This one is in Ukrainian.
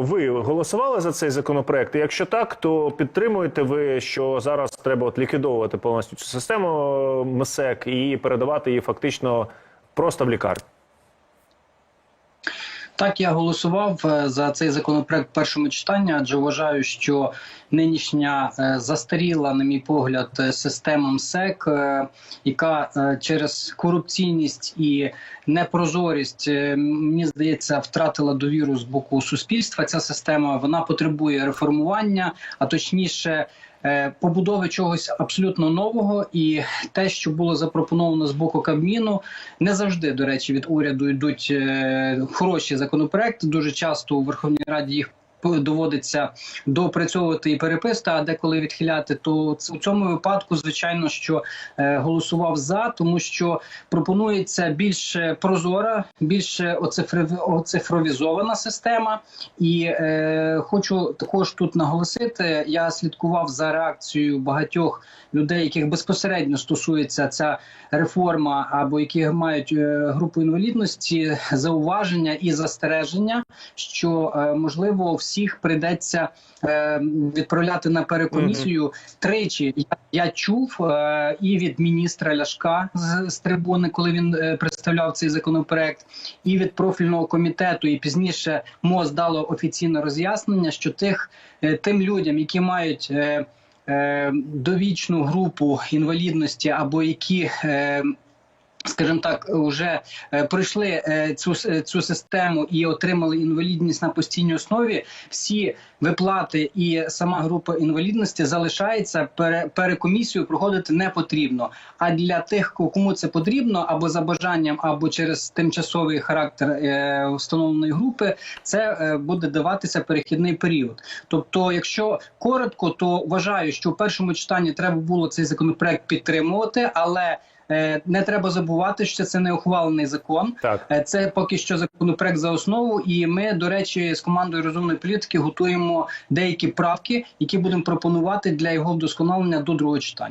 ви голосували за цей законопроект? І якщо так, то підтримуєте ви, що зараз треба от ліквідовувати повністю цю систему е, МСЕК і передавати її фактично просто в лікарню? Так, я голосував е, за цей законопроект в першому читанні, адже вважаю, що нинішня е, застаріла, на мій погляд, е, система МСЕК, яка через корупційність і непрозорість, мені здається, втратила довіру з боку суспільства. Ця система вона потребує реформування, а точніше. Е, Побудови чогось абсолютно нового, і те, що було запропоновано з боку Кабміну, не завжди, до речі, від уряду йдуть е, хороші законопроекти. Дуже часто у Верховній Раді їх доводиться доопрацьовувати і переписати, а деколи відхиляти. То у цьому випадку, звичайно, що е, голосував за, тому що пропонується більш прозора, більш оцифровізована система. І е, хочу також тут наголосити: я слідкував за реакцією багатьох людей, яких безпосередньо стосується ця реформа, або які мають е, групу інвалідності, зауваження і застереження, що е, можливо всіх прийдеться е, відправляти на перекомісію. Тричі я, я чув е, і від міністра Ляшка з, з трибуни, коли він е, представляв цей законопроект, і від профільного комітету, і пізніше МОЗ дало офіційне роз'яснення, що тих е, тим людям, які мають довічну групу інвалідності, або які Скажімо так, вже е, пройшли е, цю цю систему і отримали інвалідність на постійній основі. Всі виплати і сама група інвалідності залишається. Пере, перекомісію проходити не потрібно. А для тих, кому це потрібно, або за бажанням, або через тимчасовий характер е, встановленої групи, це е, буде даватися перехідний період. Тобто, якщо коротко, то вважаю, що в першому читанні треба було цей законопроект підтримувати, але Е, Не треба забувати, що це не ухвалений закон. Так. Е, Це поки що законопроект за основу. І ми, до речі, з командою розумної політики готуємо деякі правки, які будемо пропонувати для його вдосконалення до другого читання.